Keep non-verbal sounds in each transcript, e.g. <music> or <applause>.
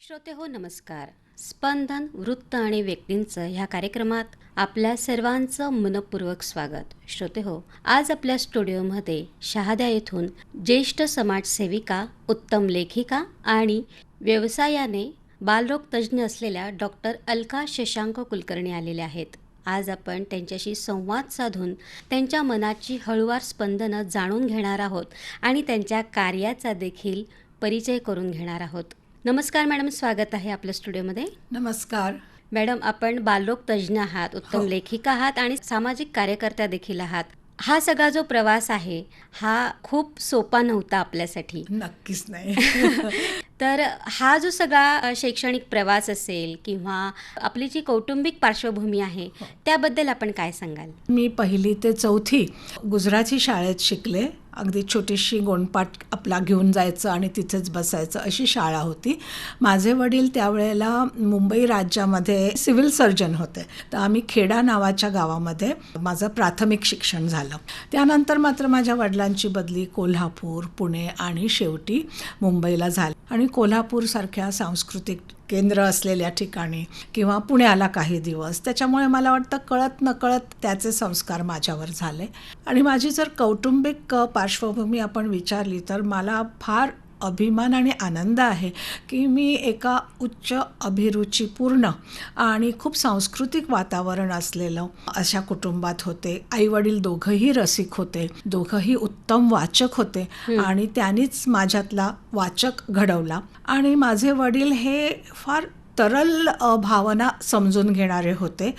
श्रोते हो नमस्कार. स्पंदन वृत्त आणि व्यक्तींचं ह्या कार्यक्रमात आपल्या सर्वांचं मनपूर्वक स्वागत. श्रोते हो आज आपल्या स्टुडिओमध्ये शहाद्या येथून ज्येष्ठ समाजसेविका उत्तम लेखिका आणि व्यवसायाने बालरोग तज्ज्ञ असलेल्या डॉक्टर अलका शशांक कुलकर्णी आलेल्या आहेत. आज आपण त्यांच्याशी संवाद साधून त्यांच्या मनाची हळूवार स्पंदनं जाणून घेणार आहोत आणि त्यांच्या कार्याचा देखील परिचय करून घेणार आहोत. नमस्कार मॅडम स्वागत आहे आपल्या स्टुडिओमध्ये. नमस्कार. मॅडम आपण बालरोग तज्ज्ञ आहात उत्तम हो. लेखिका आहात आणि सामाजिक कार्यकर्त्या देखील आहात. हा सगळा जो प्रवास आहे हा खूप सोपा नव्हता आपल्यासाठी. नक्कीच नाही. <laughs> तर हा जो सगळा शैक्षणिक प्रवास असेल किंवा आपली जी कौटुंबिक पार्श्वभूमी आहे त्याबद्दल आपण काय सांगाल? मी पहिली ते चौथी गुजराती शाळेत शिकले. अगदी छोटीशी गोंडपाट आपला घेऊन जायचं आणि तिथेच बसायचं अशी शाळा होती. माझे वडील त्यावेळेला मुंबई राज्यामध्ये सिव्हिल सर्जन होते. तर आम्ही खेडा नावाच्या गावामध्ये माझं प्राथमिक शिक्षण झालं. त्यानंतर मात्र माझ्या वडिलांची बदली कोल्हापूर पुणे आणि शेवटी मुंबईला झाली. आणि कोल्हापूरसारख्या सांस्कृतिक केंद्र असलेल्या ठिकाणी किंवा पुण्याला काही दिवस. त्याच्यामुळे मला वाटतं कळत नकळत त्याचे संस्कार माझ्यावर झाले. आणि माझी जर कौटुंबिक पार्श्वभूमी आपण विचारली तर मला फार अभिमान आणि आनंद आहे की मी एका उच्च अभिरुचीपूर्ण आणि खूप सांस्कृतिक वातावरण असलेलं अशा कुटुंबात होते. आईवडील दोघंही रसिक होते. दोघंही उत्तम वाचक होते आणि त्यांनीच माझ्यातला वाचक घडवला. आणि माझे वडील हे फार तरल भावना समजून घेणारे होते.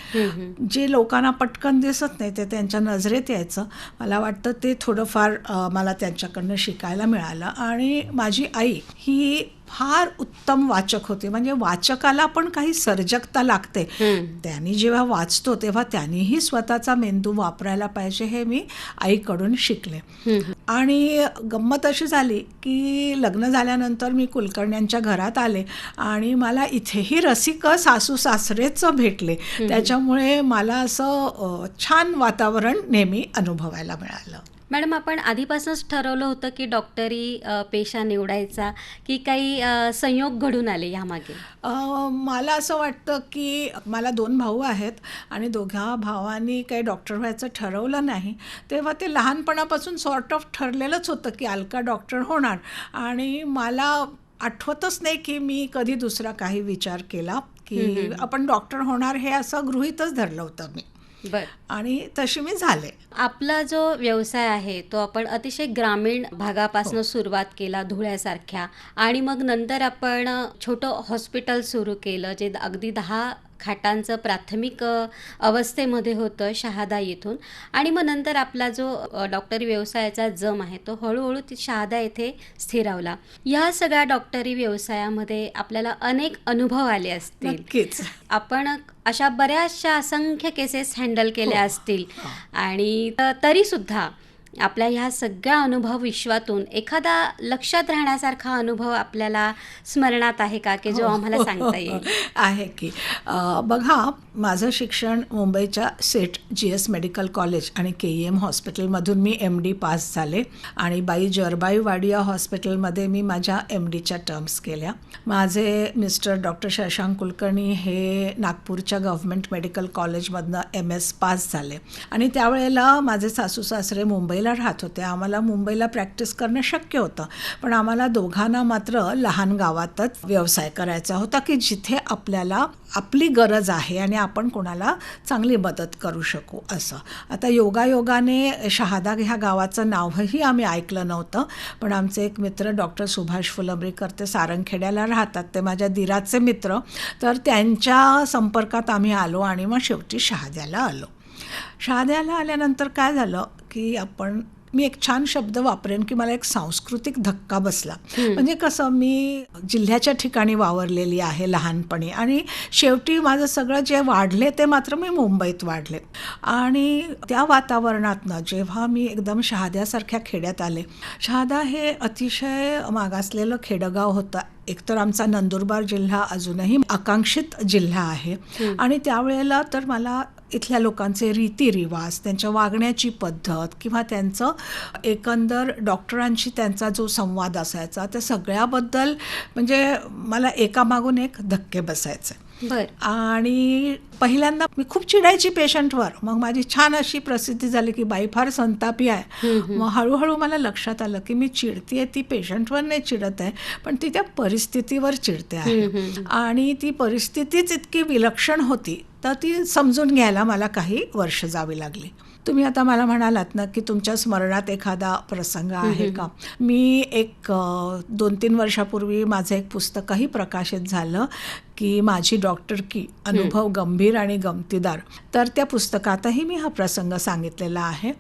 जे लोकांना पटकन दिसत नाही ते त्यांच्या नजरेत यायचं. मला वाटतं ते थोडंफार मला त्यांच्याकडनं शिकायला मिळालं. आणि माझी आई ही फार उत्तम वाचक होते. म्हणजे वाचकाला पण काही सर्जकता लागते. त्यांनी जेव्हा वाचतो तेव्हा त्यांनीही स्वतःचा मेंदू वापरायला पाहिजे हे मी आईकडून शिकले. आणि गंमत अशी झाली की लग्न झाल्यानंतर मी कुलकर्ण्यांच्या घरात आले आणि मला इथेही रसिक सासू सासरेच भेटले. त्याच्यामुळे मला असं छान वातावरण नेहमी अनुभवायला मिळालं. मॅडम आपण आधीपासूनच ठरवलं होतं की डॉक्टरी पेशा निवडायचा की काही संयोग घडून आले यामागे मला असं वाटतं की मला दोन भाऊ आहेत आणि दोघा भावांनी काही डॉक्टर व्हायचं ठरवलं नाही तेव्हा ते लहानपणापासून सॉर्ट ऑफ ठरलेलंच होतं की अलका डॉक्टर होणार. आणि मला आठवतच नाही की मी कधी दुसरा काही विचार केला की आपण डॉक्टर होणार हे असं गृहीतच धरलं होतं मी. बर. आणि तशी मी झाले. आपला जो व्यवसाय आहे तो आपण अतिशय ग्रामीण भागापासून सुरुवात केला धुळ्यासारख्या. आणि मग नंतर आपण छोटं हॉस्पिटल सुरू केलं जे अगदी दहा खाटांचं प्राथमिक अवस्थेमध्ये होतं शहादा येथून. आणि मग नंतर आपला जो डॉक्टरी व्यवसायाचा जम आहे तो हळूहळू ती शहादा येथे स्थिरावला. या सगळ्या डॉक्टरी व्यवसायामध्ये आपल्याला अनेक अनुभव आले असतील. आपण अशा बऱ्याचशा असंख्य केसेस हँडल केल्या हो. असतील. आणि तरीसुद्धा आपल्या ह्या सगळ्या अनुभव विश्वातून एखादा लक्षात राहण्यासारखा अनुभव आपल्याला स्मरणात आहे का की जो हो, आम्हाला सांगता येईल. <laughs> आहे की. बघा माझं शिक्षण मुंबईच्या Seth G S medical college आणि के ई एम हॉस्पिटलमधून मी एम डी पास झाले आणि बाई जरबाई वाडिया हॉस्पिटलमध्ये मी माझ्या एम डीच्या टर्म्स केल्या. माझे मिस्टर डॉक्टर शशांक कुलकर्णी हे नागपूरच्या गव्हर्मेंट मेडिकल कॉलेजमधनं एम एस पास झाले. आणि त्यावेळेला माझे सासू सासरे मुंबईला राहत होते. आम्हाला मुंबईला प्रॅक्टिस करणं शक्य होतं. पण आम्हाला दोघांना मात्र लहान गावातच व्यवसाय करायचा होता की जिथे आपल्याला आपली गरज आहे आणि आपण कोणाला चांगली मदत करू शकू असं. आता योगायोगाने शहादा ह्या गावाचं नावही आम्ही ऐकलं नव्हतं. पण आमचे एक मित्र डॉक्टर सुभाष फुलंब्रीकर ते सारंगखेड्याला राहतात. ते माझ्या दिराचे मित्र. तर त्यांच्या संपर्कात आम्ही आलो आणि मग शेवटी शहाद्याला आलो. शहाद्याला आल्यानंतर काय झालं? की आपण मी एक छान शब्द वापरेन की मला एक सांस्कृतिक धक्का बसला. म्हणजे कसं मी जिल्ह्याच्या ठिकाणी वावरलेली आहे लहानपणी आणि शेवटी माझं सगळं जे वाढले ते मात्र मी मुंबईत वाढले. आणि त्या वातावरणातनं जेव्हा मी एकदम शहाद्यासारख्या खेड्यात आले शहादा हे अतिशय मागासलेलं खेडगाव होतं. एकतर आमचा नंदुरबार जिल्हा अजूनही आकांक्षित जिल्हा आहे. आणि त्यावेळेला तर मला इथल्या लोकांचे रीतिरिवाज त्यांच्या वागण्याची पद्धत किंवा त्यांचं एकंदर डॉक्टरांशी त्यांचा जो संवाद असायचा त्या सगळ्याबद्दल म्हणजे मला एकामागून एक धक्के बसायचे. बर. आणि पहिल्यांदा मी खूप चिडायची पेशंटवर. मग माझी छान अशी प्रसिद्धी झाली की बाई फार संतापी आहे. मग हळूहळू मला लक्षात आलं की मी चिडतीये ती पेशंटवर नाही चिडत आहे पण ती त्या परिस्थितीवर चिडते आहे. आणि ती परिस्थितीच इतकी विलक्षण होती तर ती समजून घ्यायला मला काही वर्ष जावी लागली. तुम्ही आता मला म्हणालात ना की तुमच्या स्मरणात एखादा प्रसंग आहे का? मी एक दोन तीन वर्षापूर्वी माझं एक पुस्तकही प्रकाशित झालं की माझी डॉक्टर की अनुभव गंभीर आणि गमतीदार. तर त्या पुस्तकातही मी हा प्रसंग सांगितलेला आहे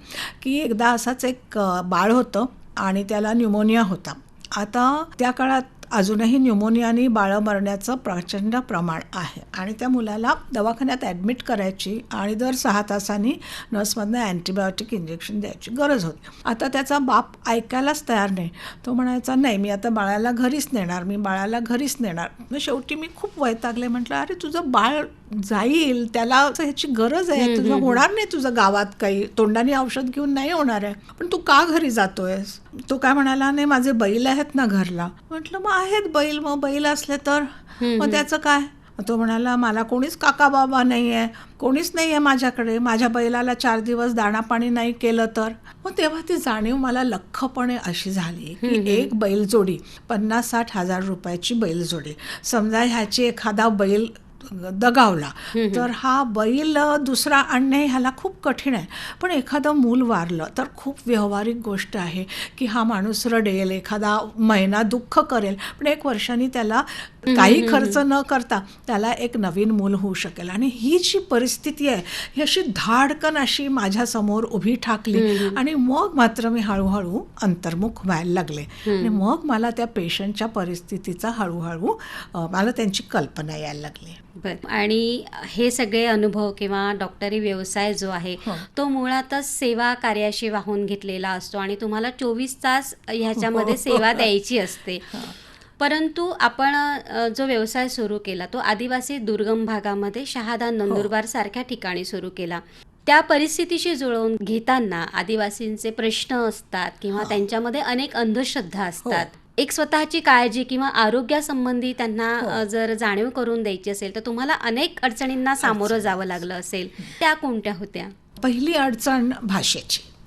की एकदा असाच एक बाळ होतं आणि त्याला न्यूमोनिया होता. आता त्या काळात अजूनही न्यूमोनियानी बाळं मरण्याचं प्रचंड प्रमाण आहे. आणि त्या मुलाला दवाखान्यात ॲडमिट करायची आणि दर सहा तासांनी नर्समधनं अँटीबायोटिक इंजेक्शन द्यायची गरज होती. आता त्याचा बाप ऐकायलाच तयार नाही. तो म्हणायचा नाही मी आता बाळाला घरीच नेणार मी बाळाला घरीच नेणार. मग शेवटी मी खूप वैतागले म्हटलं अरे तुझं बाळ जाईल त्याला ह्याची गरज आहे तुझं होणार नाही तुझं गावात काही तोंडाने औषध घेऊन नाही होणार आहे. पण तू का घरी जातोयस? तो काय म्हणाला नाही माझे बैल आहेत ना घरला. म्हटलं मग आहेत बैल मग बैल असले तर? मग त्याचं काय? तो म्हणाला मला कोणीच काका बाबा नाही आहे कोणीच नाही आहे माझ्याकडे माझ्या बैलाला चार दिवस दाणा पाणी नाही केलं तर? मग तेव्हा ती जाणीव मला लख्खपणे अशी झाली की एक बैलजोडी पन्नास साठ हजार रुपयाची बैलजोडी समजा ह्याची एखादा बैल दगावला. तर हा बैल दुसरा आणणे ह्याला खूप कठीण आहे. पण एखादं मूल वारलं तर खूप व्यावहारिक गोष्ट आहे की हा माणूस रडेल एखादा महिना दुःख करेल पण एक वर्षाने त्याला काही खर्च न करता त्याला एक नवीन मूल होऊ शकेल. आणि ही जी परिस्थिती आहे ही अशी धाडकन अशी माझ्यासमोर उभी ठाकली आणि मग मात्र मी हळूहळू अंतर्मुख व्हायला लागले. आणि मग मला त्या पेशंटच्या परिस्थितीचा हळूहळू मला त्यांची कल्पना यायला लागली. बर. आणि हे सगळे अनुभव किंवा डॉक्टरी व्यवसाय जो आहे हो. तो मुळातच सेवा कार्याशी वाहून घेतलेला असतो आणि तुम्हाला चोवीस तास ह्याच्यामध्ये हो. सेवा द्यायची असते. <laughs> परंतु आपण जो व्यवसाय सुरू केला तो आदिवासी दुर्गम भागामध्ये शहादा नंदुरबार सारख्या ठिकाणी सुरू केला. त्या परिस्थितीशी जुळवून घेताना आदिवासींचे प्रश्न असतात किंवा त्यांच्यामध्ये अनेक अंधश्रद्धा असतात. एक स्वतःची काळजी किंवा आरोग्यासंबंधी त्यांना अ, जर जाणीव करून द्यायची असेल तर तुम्हाला अनेक अडचणींना सामोरं जावं लागलं असेल. त्या कोणत्या होत्या? पहिली अडचण भाषेची. हां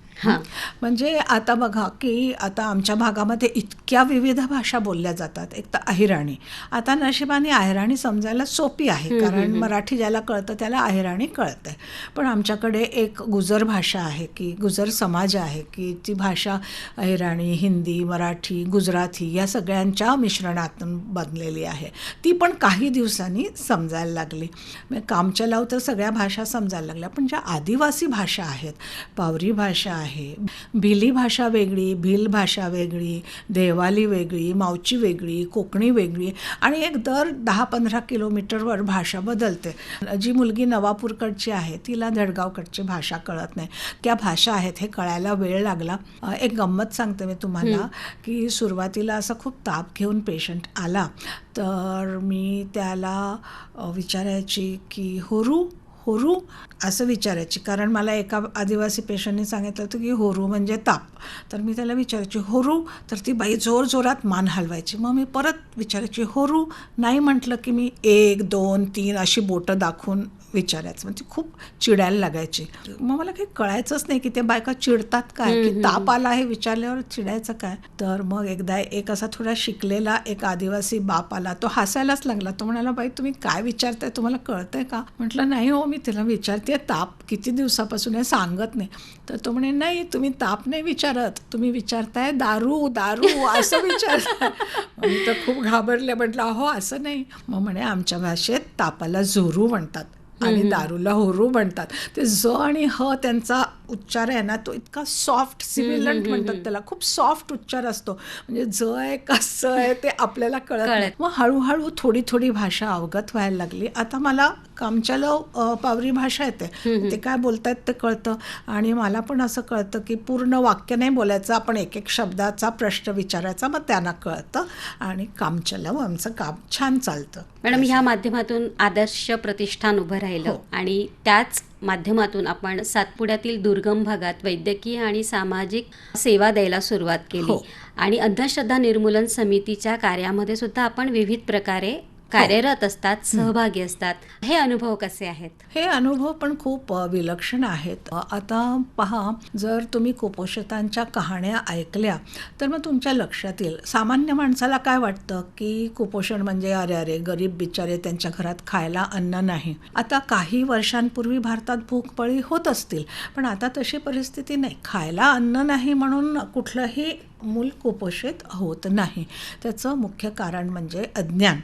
म्हणजे आता बघा की आता आमच्या भागामध्ये इतक्या विविध भाषा बोलल्या जातात. एक तर अहिराणी. आता नशिबाने अहिराणी समजायला सोपी आहे. कारण मराठी ज्याला कळतं त्याला अहिराणी कळते पण आमच्याकडे एक गुजर भाषा आहे की गुजर समाज आहे की ती भाषा अहिराणी हिंदी मराठी गुजराती या सगळ्यांच्या मिश्रणातून बनलेली आहे. ती पण काही दिवसांनी समजायला लागली. कामचलाव तर सगळ्या भाषा समजायला लागल्या. पण ज्या आदिवासी भाषा आहेत पावरी भाषा आहे भिली भाषा वेगळी भिल भाषा वेगळी देवाली वेगळी मावची वेगळी कोकणी वेगळी आणि एक दर दहा पंधरा किलोमीटरवर भाषा बदलते. जी मुलगी नवापूरकडची आहे तिला धडगावकडची भाषा कळत नाही. त्या भाषा आहेत हे कळायला वेळ लागला. एक गंमत सांगते मी तुम्हाला की सुरुवातीला असं खूप ताप घेऊन पेशंट आला. तर मी त्याला विचारायची की होरू होरू असं विचारायची. कारण मला एका आदिवासी पेशंटने सांगितलं होतं की होरू म्हणजे ताप. तर मी त्याला विचारायची होरू? तर ती बाई जोर जोरात मान हलवायची. मग मी परत विचारायची होरू? नाही म्हटलं की मी एक दोन तीन अशी बोटं दाखवून विचारायचं. म्हणजे खूप चिडायला लागायची. मग मला काही कळायचंच नाही की ते बायका चिडतात काय की ताप आला हे विचारल्यावर चिडायचं काय? तर मग एकदा एक असा थोडा शिकलेला एक आदिवासी बाप आला. तो हसायलाच लागला. तो म्हणाला बाई तुम्ही काय विचारताय? तुम्हाला कळतंय का? म्हटलं नाही हो मी तिला विचारते ताप किती दिवसापासून आहे सांगत नाही. तर तो म्हणे नाही तुम्ही ताप नाही विचारत. तुम्ही विचारताय दारू दारू असं विचारताय. <laughs> मग मी तर खूप घाबरले. म्हटलं अहो असं नाही. मग म्हणे आमच्या भाषेत तापाला जोरू म्हणतात. आणि दारूला होरू म्हणतात ते ज आणि ह त्यांचा उच्चार आहे ना तो इतका सॉफ्ट सिमिलंट म्हणतात त्याला खूप सॉफ्ट उच्चार असतो. म्हणजे ज आहे कसं आहे ते आपल्याला कळत नाही. मग हळूहळू थोडी थोडी भाषा अवगत व्हायला लागली. आता मला कामच्याला पावरी भाषा येते. ते काय बोलतायत ते कळतं. आणि मला पण असं कळतं की पूर्ण वाक्य नाही बोलायचं. आपण एक एक शब्दाचा प्रश्न विचारायचा मग त्यांना कळतं. आणि कामचलाव आमचं काम छान चालतं. मॅडम ह्या माध्यमातून आदर्श प्रतिष्ठान उभं राहिलं. हो. आणि त्याच माध्यमातून आपण सातपुड्यातील दुर्गम भागात वैद्यकीय आणि सामाजिक सेवा द्यायला सुरुवात केली हो. आणि अंधश्रद्धा निर्मूलन समितीच्या कार्यामध्ये सुद्धा आपण विविध प्रकारे कार्यरत असतात सहभागी असतात. हे अनुभव कसे आहेत? हे अनुभव पण खूप विलक्षण आहेत. आता पहा जर तुम्ही कुपोषितांच्या कहाण्या ऐकल्या तर मग तुमच्या लक्षात येईल. सामान्य माणसाला काय वाटतं? की कुपोषण म्हणजे अरे अरे गरीब बिचारे त्यांच्या घरात खायला अन्न नाही. आता काही वर्षांपूर्वी भारतात भूकपळी होत असतील पण आता तशी परिस्थिती नाही. खायला अन्न नाही म्हणून कुठलंही मूल कुपोषित होत नाही. त्याचं मुख्य कारण म्हणजे अज्ञान.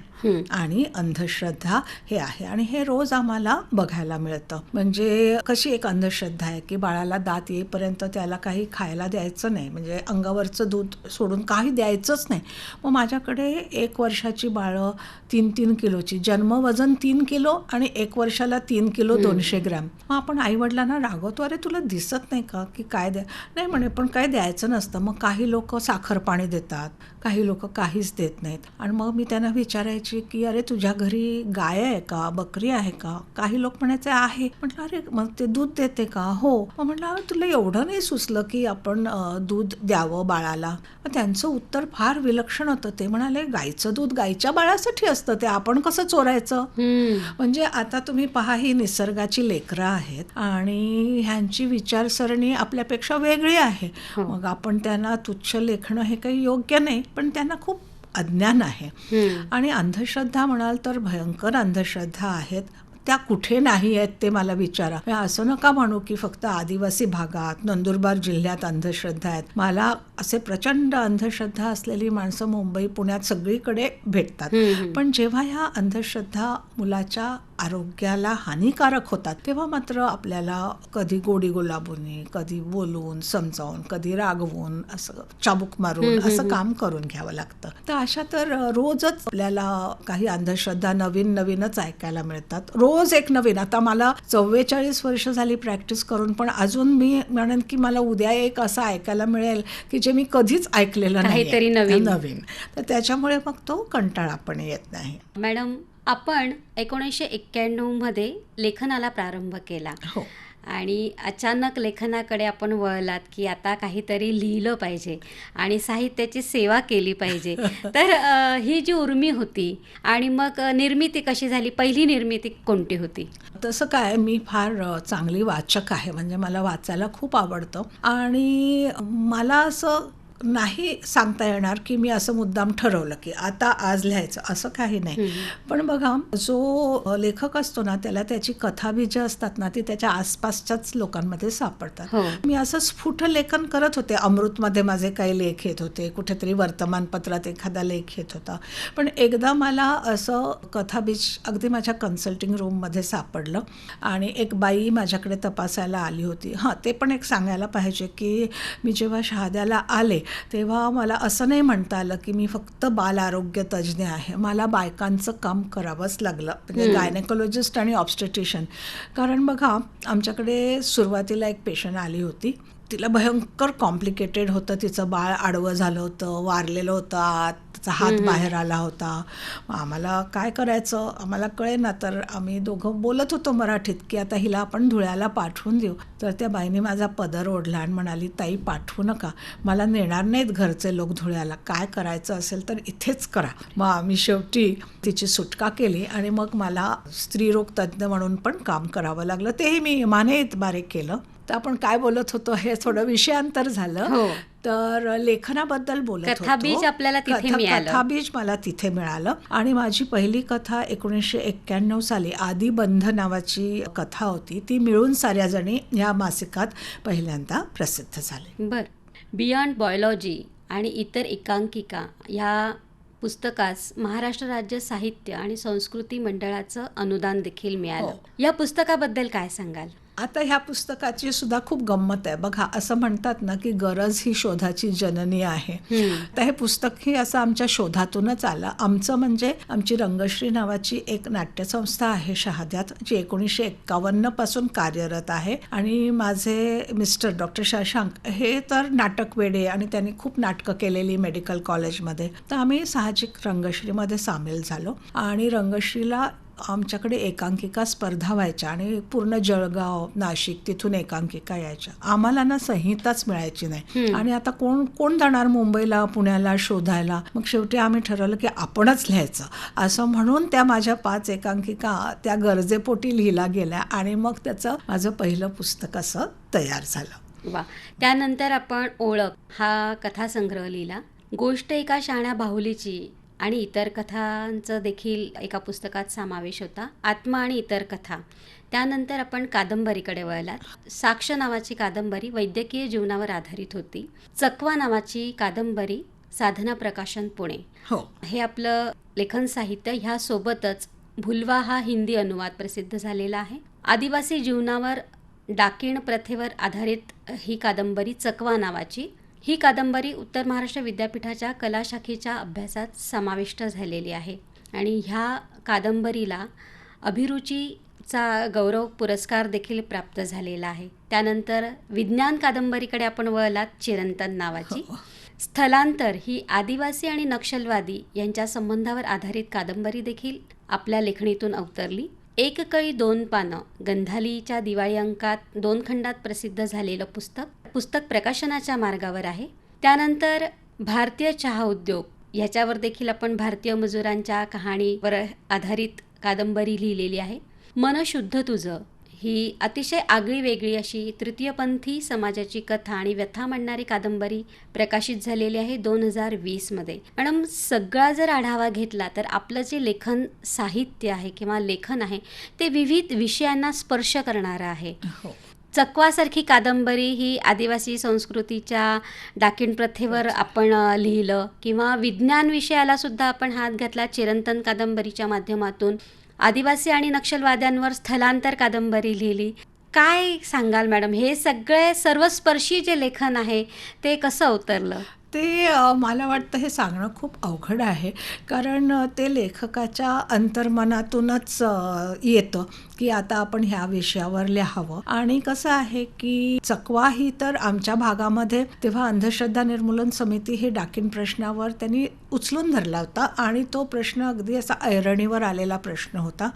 आणि अंधश्रद्धा हे आहे. आणि हे रोज आम्हाला बघायला मिळतं. म्हणजे कशी एक अंधश्रद्धा आहे की बाळाला दात येईपर्यंत त्याला काही खायला द्यायचं नाही. म्हणजे अंगावरचं दूध सोडून काही द्यायचंच नाही. मग माझ्याकडे एक वर्षाची बाळं तीन तीन किलोची जन्म वजन तीन किलो आणि एक वर्षाला तीन किलो दोनशे ग्रॅम. मग आपण आईवडिलांना रागवतो अरे तुला दिसत नाही का की काय द्या नाही म्हणे पण काय द्यायचं नसतं. मग काही लोक साखर पाणी देतात काही लोक काहीच देत नाहीत. आणि मग मी त्यांना विचारायची की अरे तुझ्या घरी गाय आहे का? बकरी आहे का? काही लोक म्हणायचे आहे. म्हटलं अरे मग ते दूध देते का? हो. मग म्हटलं "अरे, तुला एवढं नाही सुचलं की आपण दूध द्यावं बाळाला? त्यांचं उत्तर फार विलक्षण होतं. ते म्हणाले गाईचं दूध गाईच्या बाळासाठी असतं. ते आपण कसं चोरायचं. म्हणजे आता तुम्ही पहा ही निसर्गाची लेकरं आहेत आणि ह्यांची विचारसरणी आपल्यापेक्षा वेगळी आहे. हो. मग आपण त्यांना तुच्छ लेखणं हे काही योग्य नाही पण त्यांना खूप अज्ञान आहे. आणि अंधश्रद्धा म्हणाल तर भयंकर अंधश्रद्धा आहेत. त्या कुठे नाही आहेत ते मला विचारा. असं नका म्हणू की फक्त आदिवासी भागात नंदुरबार जिल्ह्यात अंधश्रद्धा आहेत. मला असे प्रचंड अंधश्रद्धा असलेली माणसं मुंबई पुण्यात सगळीकडे भेटतात. पण जेव्हा ह्या अंधश्रद्धा मुलाच्या आरोग्याला हानिकारक होतात. तेव्हा मात्र आपल्याला कधी गोडी गुलाबून कधी बोलून समजावून कधी रागवून असं चाबूक मारून असं काम करून घ्यावं लागतं. तर अशा तर रोजच आपल्याला काही अंधश्रद्धा नवीन नवीनच ऐकायला मिळतात. रोज एक नवीन. आता मला चव्वेचाळीस वर्ष झाली प्रॅक्टिस करून पण अजून मी म्हणेन की मला उद्या एक असं ऐकायला मिळेल की जे मी कधीच ऐकलेलं नाही नवीन. नवीन. तर त्याच्यामुळे मग तो कंटाळा पण येत नाही. मॅडम आपण एकोणीसशे एक्क्याण्णवमध्ये लेखनाला प्रारंभ केला. हो. आणि अचानक लेखनाकडे आपण वळलात की आता काहीतरी लिहिलं पाहिजे आणि साहित्याची सेवा केली पाहिजे. <laughs> तर ही जी उर्मी होती आणि मग निर्मिती कशी झाली? पहिली निर्मिती कोणती होती? तसं काय मी फार चांगली वाचक आहे. म्हणजे मला वाचायला खूप आवडतं. आणि मला असं नाही सांगता येणार की मी असं मुद्दाम ठरवलं की आता आज लिहायचं असं काही नाही. पण बघा जो लेखक असतो ना त्याला त्याची कथाबीजं असतात ना ती त्याच्या आसपासच्याच लोकांमध्ये सापडतात. हो. मी असं स्फुट लेखन करत होते. अमृतमध्ये माझे काही लेख येत होते कुठेतरी वर्तमानपत्रात एखादा लेख येत होता. पण एकदा मला असं कथाबीज अगदी माझ्या कन्सल्टिंग रूममध्ये सापडलं आणि एक बाई माझ्याकडे तपासायला आली होती. हां ते पण एक सांगायला पाहिजे की मी जेव्हा शहाद्याला आले तेव्हा मला असं नाही म्हणता आलं की मी फक्त बाल आरोग्य तज्ज्ञ आहे. मला बायकांचं काम करावंच लागलं. म्हणजे गायनेकोलॉजिस्ट आणि ऑब्स्टेटिशियन कारण बघा आमच्याकडे सुरुवातीला एक पेशंट आली होती. तिला भयंकर कॉम्प्लिकेटेड होतं. तिचं बाळ आडवं झालं होतं वारलेलं होतं आत. तिचा हात बाहेर आला होता. आम्हाला काय करायचं? आम्हाला कळे ना तर आम्ही दोघं बोलत होतो मराठीत की आता हिला आपण धुळ्याला पाठवून देऊ. तर त्या बाईने माझा पदर ओढला आणि म्हणाली ताई पाठवू नका. मला नेणार नाहीत घरचे लोक धुळ्याला. काय करायचं असेल तर इथेच करा. मग आम्ही शेवटी तिची सुटका केली आणि मग मला स्त्रीरोग तज्ज्ञ म्हणून पण काम करावं लागलं. तेही मी इमाने बारे केलं. तर आपण काय बोलत होतो हे थोडं विषयांतर झालं. हो. तर लेखनाबद्दल बोलत कथाबीज आपल्याला तिथे कथा- मिळालं. कथाबीज मला तिथे मिळालं. आणि माझी पहिली कथा एकोणीसशे एक्क्याण्णव साली आदिबंध नावाची कथा होती. ती मिळून साऱ्या जणी या मासिकात पहिल्यांदा प्रसिद्ध झाली. बर. बियॉन्ड बायोलॉजी आणि इतर एकांकिका ह्या पुस्तकास महाराष्ट्र राज्य साहित्य आणि संस्कृती मंडळाचं अनुदान देखील मिळालं. हो. या पुस्तकाबद्दल काय सांगाल? आता ह्या पुस्तकाची सुद्धा खूप गंमत आहे. बघा असं म्हणतात ना की गरज ही शोधाची जननी आहे. तर हे पुस्तकही असं आमच्या शोधातूनच आलं. आमचं म्हणजे आमची रंगश्री नावाची एक नाट्यसंस्था आहे शहाद्यात जी एकोणीसशे एक्कावन्नपासून कार्यरत आहे. आणि माझे मिस्टर डॉक्टर शशांक हे तर नाटक वेडे आणि त्यांनी खूप नाटकं केलेली मेडिकल कॉलेजमध्ये. तर आम्ही साहजिक रंगश्रीमध्ये सामील झालो. आणि रंगश्रीला आमच्याकडे एकांकिका स्पर्धा व्हायच्या आणि पूर्ण जळगाव नाशिक तिथून एकांकिका यायच्या. आम्हाला ना संहिताच मिळायची नाही. आणि आता कोण कोण जाणार मुंबईला पुण्याला शोधायला? मग शेवटी आम्ही ठरवलं की आपणच लिहायचं. असं म्हणून त्या माझ्या पाच एकांकिका त्या गरजेपोटी लिहिला गेल्या आणि मग त्याचं माझं पहिलं पुस्तक असं तयार झालं. वा. त्यानंतर आपण ओळख हा कथासंग्रह लिहिला. गोष्ट एका शहाण्या बाहुलीची आणि इतर कथांचं देखील एका पुस्तकात समावेश होता आत्मा आणि इतर कथा. त्यानंतर आपण कादंबरीकडे वळलात. साक्ष नावाची कादंबरी वैद्यकीय जीवनावर आधारित होती. चकवा नावाची कादंबरी साधना प्रकाशन पुणे. हो. हे आपलं लेखन साहित्य ह्यासोबतच भुलवा हा हिंदी अनुवाद प्रसिद्ध झालेला आहे. आदिवासी जीवनावर डाकीण प्रथेवर आधारित ही कादंबरी चकवा नावाची ही कादंबरी उत्तर महाराष्ट्र विद्यापीठाच्या कला शाखेच्या अभ्यासात समाविष्ट झालेली आहे. आणि ह्या कादंबरीला अभिरुचीचा गौरव पुरस्कार देखील प्राप्त झालेला आहे. त्यानंतर विज्ञान कादंबरीकडे आपण वळलात चिरंतन नावाची. स्थलांतर ही आदिवासी आणि नक्षलवादी यांच्या संबंधावर आधारित कादंबरी देखील आपल्या लेखणीतून अवतरली. एक कळी दोन पानं गंधालीच्या दिवाळी अंकात दोन खंडात प्रसिद्ध झालेलं पुस्तक पुस्तक प्रकाशनाच्या मार्गावर आहे. त्यानंतर भारतीय चहा उद्योग. ह्याच्यावर देखील आपण भारतीय मजुरांच्या कहाणीवर आधारित कादंबरी लिहिलेली आहे. मन शुद्ध तुझं ही अतिशय आगळी वेगळी अशी तृतीयपंथी समाजाची कथा आणि व्यथा म्हणणारी कादंबरी प्रकाशित झालेली आहे दोन हजार वीसमध्ये मॅडम सगळा जर आढावा घेतला तर आपलं जे लेखन साहित्य आहे किंवा लेखन आहे ते विविध विषयांना स्पर्श करणारं आहे. हो. चकवासारखी कादंबरी ही आदिवासी संस्कृतीच्या डाकीण प्रथेवर आपण लिहिलं. किंवा विज्ञान विषयाला सुद्धा आपण हात घातला चिरंतन कादंबरीच्या माध्यमातून. आदिवासी आणि नक्षलवाद्यांवर स्थलांतर कादंबरी लिहिली. काय सांगाल मॅडम? हे सगळे सर्वस्पर्शी जे लेखन आहे ते कसं अवतरलं ते मला वाटतं हे सांगणं खूप अवघड आहे. कारण ते लेखकाच्या अंतर्मनातूनच येतं. की आता आपण ह्या विषयावर लिहावं. आणि कसं आहे की चकवा ही तर आमच्या भागामध्ये तेव्हा अंधश्रद्धा निर्मूलन समिती हे डाकीन प्रश्नावर त्यांनी उचलून धरला होता आणि तो प्रश्न अगदी असा ऐरणीवर आलेला प्रश्न होता.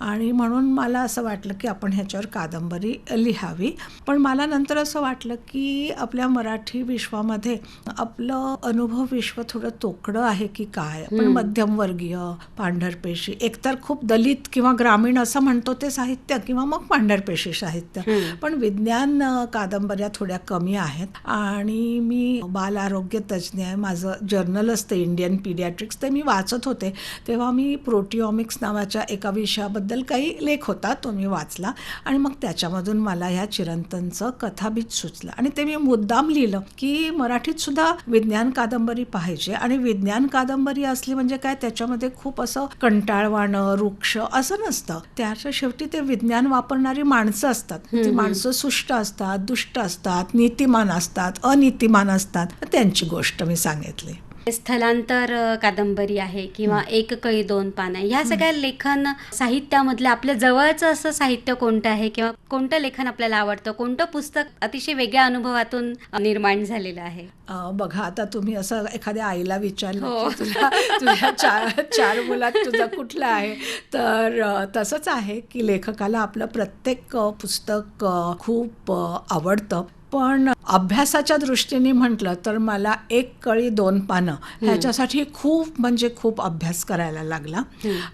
आणि म्हणून मला असं वाटलं की आपण ह्याच्यावर कादंबरी लिहावी. पण मला नंतर असं वाटलं की आपल्या मराठी विश्वामध्ये आपलं अनुभव विश्व थोडं तोकडं आहे की काय? आपण मध्यमवर्गीय पांढरपेशी एकतर खूप दलित किंवा ग्रामीण असं म्हणतो ते साहित्य किंवा मग पांढरपेशी साहित्य. पण विज्ञान कादंबऱ्या थोड्या कमी आहेत. आणि मी बाल आरोग्य तज्ज्ञ आहे. माझं जर्नल असतं इंडियन पीडियाट्रिक्स ते मी वाचत होते. तेव्हा मी प्रोटिओमिक्स नावाच्या एका विषयाबद्दल काही लेख होता तो मी वाचला. आणि मग त्याच्यामधून मला ह्या चिरंतनचं कथाबीज सुचलं. आणि ते मी मुद्दाम लिहिलं की मराठीत सुद्धा विज्ञान कादंबरी पाहिजे. आणि विज्ञान कादंबरी असली म्हणजे काय? त्याच्यामध्ये खूप असं कंटाळवाणं वृक्ष असं नसतं. त्याच्या शेवटी ते विज्ञान वापरणारी माणसं असतात. ती माणसं सुष्ट असतात दुष्ट असतात नीतिमान असतात अनीतिमान असतात. त्यांची गोष्ट मी सांगितली. स्थलांतर कादंबरी आहे किंवा एक कळी दोन पानं ह्या सगळ्या लेखन साहित्यामधलं आपल्या जवळचं असं साहित्य कोणतं आहे किंवा कोणतं लेखन आपल्याला आवडतं? कोणतं पुस्तक अतिशय वेगळ्या अनुभवातून निर्माण झालेलं आहे? बघा आता तुम्ही असं एखाद्या आईला विचारलं हो. तुला तुझ्या चार चार मुलात तुझं कुठलं आहे? तर तसंच आहे की लेखकाला आपलं प्रत्येक पुस्तक खूप आवडतं. पण अभ्यासाच्या दृष्टीने म्हटलं तर मला एक कळी दोन पानं ह्याच्यासाठी खूप म्हणजे खूप अभ्यास करायला लागला.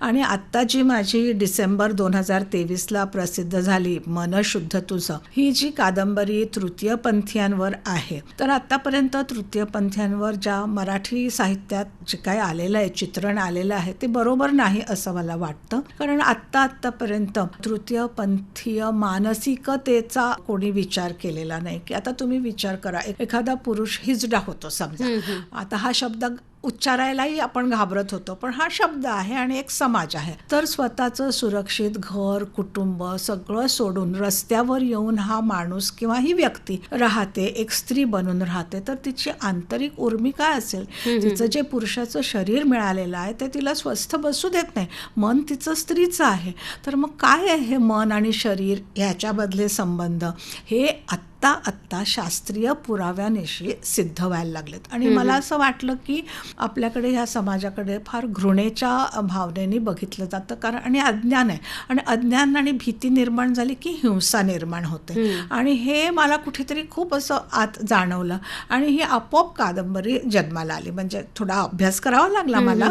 आणि आत्ता जी माझी डिसेंबर दोन हजार तेवीसला प्रसिद्ध झाली मन शुद्ध तुझं ही जी कादंबरी तृतीयपंथीयांवर आहे. तर आत्तापर्यंत तृतीयपंथीयांवर ज्या मराठी साहित्यात जे काय आलेलं आहे चित्रण आलेलं आहे ते बरोबर नाही असं मला वाटतं. कारण आत्ता आत्तापर्यंत तृतीयपंथीय मानसिकतेचा कोणी विचार केलेला नाही. की आता तुम्ही विचार करा एक- एखादा पुरुष हिजडा होतो समजा. आता हा शब्द उच्चारायलाही आपण घाबरत होतो पण हा शब्द आहे आणि एक समाज आहे. तर स्वतःचं सुरक्षित घर कुटुंब सगळं सोडून रस्त्यावर येऊन हा माणूस किंवा ही व्यक्ती राहते एक स्त्री बनून राहते तर तिची आंतरिक उर्मी काय असेल? तिचं जे पुरुषाचं शरीर मिळालेलं आहे ते तिला स्वस्थ बसू देत नाही. मन तिचं स्त्रीचं आहे. तर मग काय आहे हे मन आणि शरीर ह्याच्यामधले संबंध? हे आत्ता आत्ता शास्त्रीय पुराव्यानिशी सिद्ध व्हायला लागलेत. आणि मला असं वाटलं की आपल्याकडे ह्या समाजाकडे फार घृणेच्या भावनेने बघितलं जातं. कारण आणि अज्ञान आहे. आणि अज्ञान आणि भीती निर्माण झाली की हिंसा निर्माण होते. आणि हे मला कुठेतरी खूप असं आत जाणवलं. आणि ही आपोआप कादंबरी जन्माला आली. म्हणजे थोडा अभ्यास करावा लागला मला.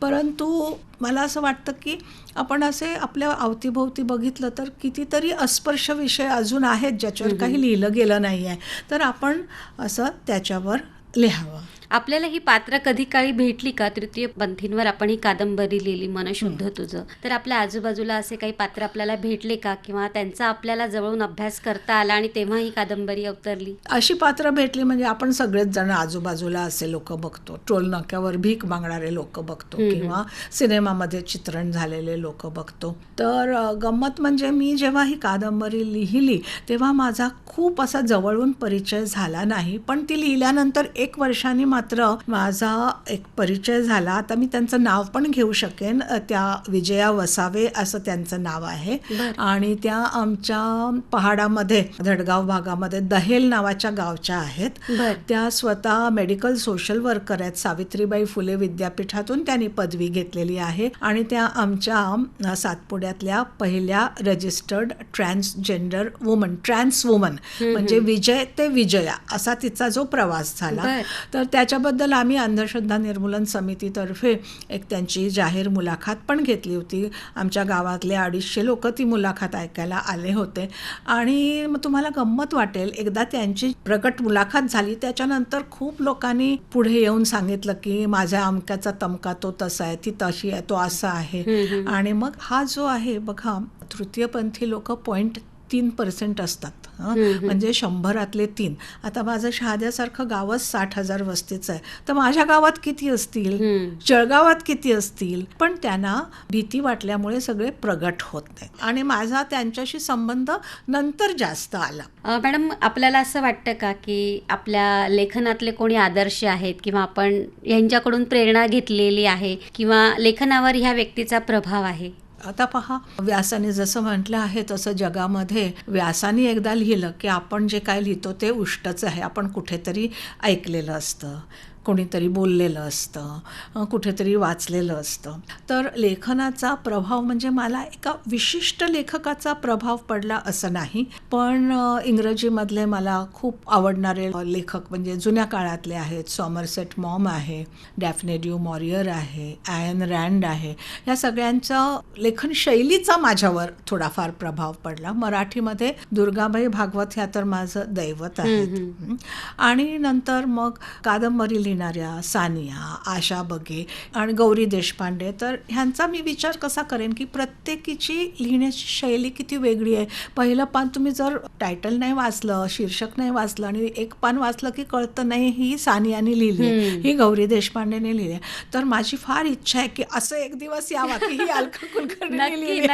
परंतु मला असं वाटतं की आपण असे आपल्या अवतीभोवती बघितलं तर कितीतरी अस्पर्श विषय अजून आहेत ज्याच्यावर काही लिहिलं गेलं नाही आहे तर आपण असं त्याच्यावर लिहावं. आपल्याला ही पात्र कधी काळी भेटली का? तृतीय पंथींवर आपण ही कादंबरी लिहिली मन शुद्ध तुझं. तर आपल्या आजूबाजूला असे काही पात्र आपल्याला भेटले का? किंवा त्यांचा आपल्याला जवळून अभ्यास करता आला आणि तेव्हा ही कादंबरी अवतरली? अशी पात्र भेटली म्हणजे आपण सगळेच जण आजूबाजूला असे लोक बघतो. टोल नाक्यावर भीक मागणारे लोक बघतो किंवा सिनेमामध्ये चित्रण झालेले लोक बघतो. तर गंमत म्हणजे मी जेव्हा ही कादंबरी लिहिली तेव्हा माझा खूप असा जवळून परिचय झाला नाही. पण ती लिहिल्यानंतर एक वर्षांनी मात्र माझा एक परिचय झाला आता मी त्यांचं नाव पण घेऊ शकेन. त्या विजया वसावे असं त्यांचं नाव आहे. आणि त्या आमच्या पहाडामध्ये धडगाव भागामध्ये दहेल नावाच्या गावच्या आहेत. त्या स्वतः मेडिकल सोशल वर्कर आहेत. सावित्रीबाई फुले विद्यापीठातून त्यांनी पदवी घेतलेली आहे. आणि त्या आमच्या सातपुड्यातल्या पहिल्या registered transgender woman trans woman म्हणजे विजय ते विजया असा तिचा जो प्रवास झाला. तर त्याच्याबद्दल आम्ही अंधश्रद्धा निर्मूलन समितीतर्फे एक त्यांची जाहीर मुलाखत पण घेतली होती. आमच्या गावातले अडीचशे लोक ती मुलाखत ऐकायला आले होते. आणि मग तुम्हाला गंमत वाटेल एकदा त्यांची प्रकट मुलाखत झाली त्याच्यानंतर खूप लोकांनी पुढे येऊन सांगितलं की माझ्या अमक्याचा तमका तो तसा आहे ती तशी आहे तो असा आहे. आणि मग हा जो आहे बघा तृतीयपंथी लोक पॉईंट तीन पर्सेंट असतात. म्हणजे शंभरातले तीन. आता माझं शहाद्यासारखं गावच साठ हजार वस्तीचं आहे. तर माझ्या गावात किती असतील? जळगावात किती असतील? पण त्यांना भीती वाटल्यामुळे सगळे प्रगट होत नाही आणि माझा त्यांच्याशी संबंध नंतर जास्त आला. मॅडम आपल्याला असं वाटतं का की आपल्या लेखनातले कोणी आदर्श आहेत किंवा आपण यांच्याकडून प्रेरणा घेतलेली आहे किंवा लेखनावर ह्या व्यक्तीचा प्रभाव आहे? आता पहा व्यासाने जसं म्हटलं आहे तसं जगामध्ये व्यासाने एकदा लिहिलं की आपण जे काय लिहितो ते उष्टच आहे आपण कुठेतरी ऐकलेलं असतं. कोणीतरी बोललेलं असतं कुठेतरी वाचलेलं असतं. तर लेखनाचा प्रभाव म्हणजे मला एका विशिष्ट लेखकाचा प्रभाव पडला असं नाही पण इंग्रजीमधले मला खूप आवडणारे लेखक म्हणजे जुन्या काळातले आहेत. सॉमरसेट मॉम आहे डॅफनेड्यू मॉरियर आहे ॲन रँड आहे. या सगळ्यांचं लेखन शैलीचा माझ्यावर थोडाफार प्रभाव पडला. मराठीमध्ये दुर्गाबाई भागवत ह्या तर माझं दैवत आहेत. आणि नंतर मग कादंबरी लिहिणाऱ्या सानिया आशा बगे आणि गौरी देशपांडे. तर ह्यांचा मी विचार कसा करेन की प्रत्येकीची लिहिण्याची शैली किती वेगळी आहे? पहिलं पान तुम्ही जर टायटल नाही वाचलं शीर्षक नाही वाचलं आणि एक पान वाचलं की कळतं नाही ही सानियाने लिहिली आहे, ही गौरी देशपांडेने लिहिली आहे. तर माझी फार इच्छा आहे की असं एक दिवस यावा की ही अलका <laughs> कुलकर्णी लिहिली. <laughs>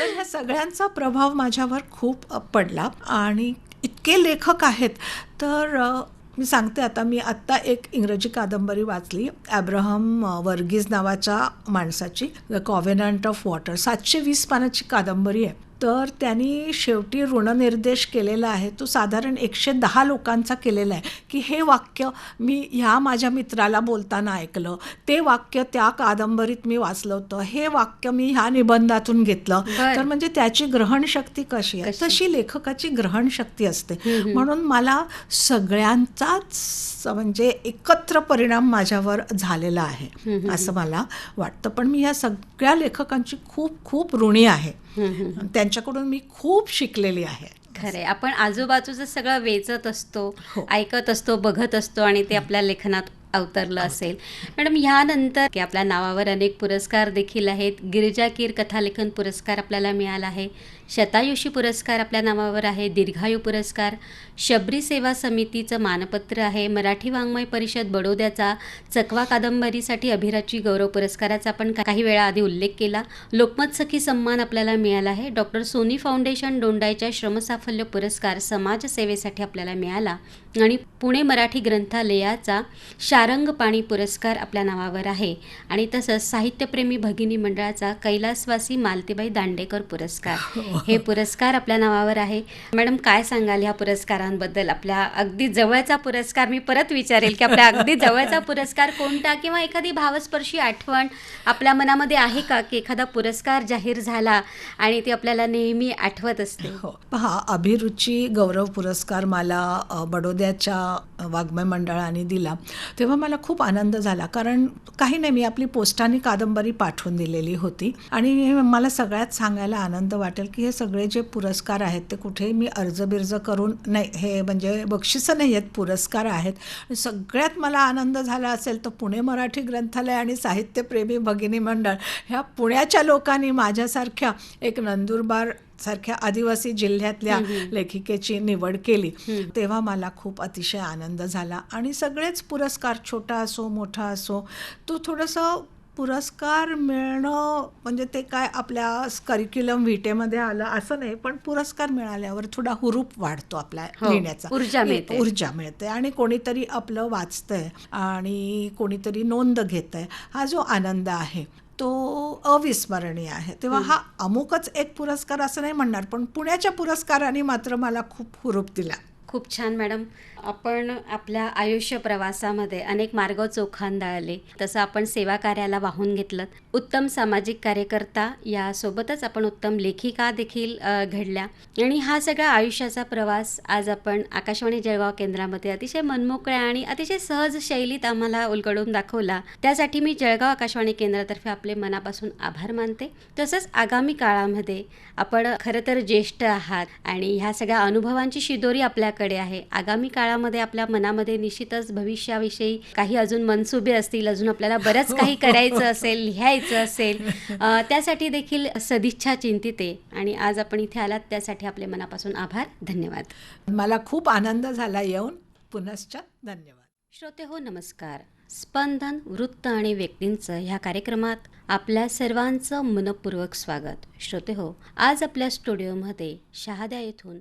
तर ह्या सगळ्यांचा प्रभाव माझ्यावर खूप पडला आणि इतके लेखक आहेत. तर मी सांगते आता मी आत्ता एक इंग्रजी कादंबरी वाचली ॲब्राहम वर्गीज नावाच्या माणसाची द कॉव्हेनंट ऑफ वॉटर. सातशे वीस पानाची कादंबरी आहे. तर त्यांनी शेवटी ऋणनिर्देश केलेला आहे. तो साधारण एकशे दहा लोकांचा केलेला आहे. की हे वाक्य मी ह्या माझ्या मित्राला बोलताना ऐकलं. ते वाक्य त्या कादंबरीत मी वाचलं होतं. हे वाक्य मी ह्या निबंधातून घेतलं. तर म्हणजे त्याची ग्रहणशक्ती कशी आहे? तशी लेखकाची ग्रहणशक्ती असते. म्हणून मला सगळ्यांचाच म्हणजे एकत्र परिणाम माझ्यावर झालेला आहे असं मला वाटतं. पण मी या सगळ्या लेखकांची खूप खूप ऋणी आहे. <laughs> त्यांच्याकडून मी खूप शिकलेली आहे. खरे आपण आजूबाजूचं सगळं वेचत असतो हो. ऐकत असतो बघत असतो आणि ते आपल्या लेखनात अवतरलं असेल. मॅडम ह्यानंतर की आपल्या नावावर अनेक पुरस्कार देखील आहेत. गिरिजाकीर कथालेखन पुरस्कार आपल्याला मिळाला आहे. शतायुषी पुरस्कार आपल्या नावावर आहे दीर्घायू पुरस्कार. शबरी सेवा समितीचं मानपत्र आहे. मराठी वाङ्मय परिषद बडोद्याचा चकवा कादंबरीसाठी अभिराची गौरव पुरस्काराचा आपण काही वेळा आधी उल्लेख केला. लोकमत सखी सन्मान आपल्याला मिळाला आहे. डॉक्टर सोनी फाउंडेशन डोंडायच्या श्रमसाफल्य पुरस्कार समाजसेवेसाठी आपल्याला मिळाला. आणि पुणे मराठी ग्रंथालयाचा सारंगपाणी पुरस्कार आपल्या नावावर आहे. आणि तसंच साहित्यप्रेमी भगिनी मंडळाचा कैलासवासी मालतीबाई दांडेकर पुरस्कार. हो. हे पुरस्कार आपल्या नावावर आहे. मॅडम काय सांगाल ह्या पुरस्कारांबद्दल? आपल्या अगदी जवळचा पुरस्कार मी परत विचारेल की आपल्या अगदी जवळचा पुरस्कार कोणता किंवा एखादी भावस्पर्शी आठवण आपल्या मनामध्ये आहे का की एखादा पुरस्कार जाहीर झाला आणि ती आपल्याला नेहमी आठवत असते? हो. पहा अभिरुची गौरव पुरस्कार मला बडोद्याच्या वाङ्मय मंडळाने दिला. तेव्हा मला खूप आनंद झाला. कारण काही नाही मी आपली पोस्टाने कादंबरी पाठवून दिलेली होती. आणि मला सगळ्यात सांगायला आनंद वाटेल की हे सगळे जे पुरस्कार आहेत ते कुठे मी अर्ज बिर्ज करून नाही हे म्हणजे बक्षिसं नाही आहेत पुरस्कार आहेत. सगळ्यात मला आनंद झाला असेल तर पुणे मराठी ग्रंथालय आणि साहित्यप्रेमी भगिनी मंडळ. ह्या पुण्याच्या लोकांनी माझ्यासारख्या एक नंदुरबार सारख्या आदिवासी जिल्ह्यातल्या लेखिकेची निवड केली. तेव्हा मला खूप अतिशय आनंद झाला. आणि सगळेच पुरस्कार छोटा असो मोठा असो तो थोडंसं पुरस्कार मिळणं म्हणजे ते काय आपल्या करिक्युलम व्हिटेमध्ये आलं असं नाही पण पुरस्कार मिळाल्यावर थोडा हुरूप वाढतो आपल्या हो, लिहिण्याचा. ऊर्जा मिळते. ऊर्जा मिळते आणि कोणीतरी आपलं वाचतंय आणि कोणीतरी नोंद घेतंय हा जो आनंद आहे तो अविस्मरणीय आहे. तेव्हा हा अमुकच एक पुरस्कार असं नाही म्हणणार पण पुण्याच्या पुरस्काराने मात्र मला खूप हुरूप दिला. खूप छान मॅडम. आपण आपल्या आयुष्य प्रवासामध्ये अनेक मार्ग चोखांदाळले तसं आपण सेवा कार्याला वाहून घेतलं. उत्तम सामाजिक कार्यकर्ता यासोबतच आपण उत्तम लेखिका देखील घडल्या. आणि हा सगळा आयुष्याचा प्रवास आज आपण आकाशवाणी जळगाव केंद्रामध्ये अतिशय मनमोकळ्या आणि अतिशय सहज शैलीत आम्हाला उलगडून दाखवला. त्यासाठी मी जळगाव आकाशवाणी केंद्रातर्फे आपले मनापासून आभार मानते. तसंच आगामी काळामध्ये आपण खरं तर ज्येष्ठ आहात आणि ह्या सगळ्या अनुभवांची शिदोरी आपल्याकडे आहे. आगामी काळामध्ये आपल्या मनामध्ये निश्चितच भविष्याविषयी काही अजून मनसुबे असतील अजून आपल्याला बरंच काही <laughs> करायचं असेल लिहायचं असेल त्यासाठी देखील सदिच्छा चिंतित. आणि आज आपण इथे आलात त्यासाठी आपले मनापासून आभार धन्यवाद. मला खूप आनंद झाला येऊन. पुनश्च धन्यवाद. श्रोते हो नमस्कार. स्पंदन वृत्त आणि व्यक्तींचं ह्या कार्यक्रमात आपल्या सर्वांचं मनपूर्वक स्वागत. श्रोते हो आज आपल्या स्टुडिओमध्ये शहाद्या येथून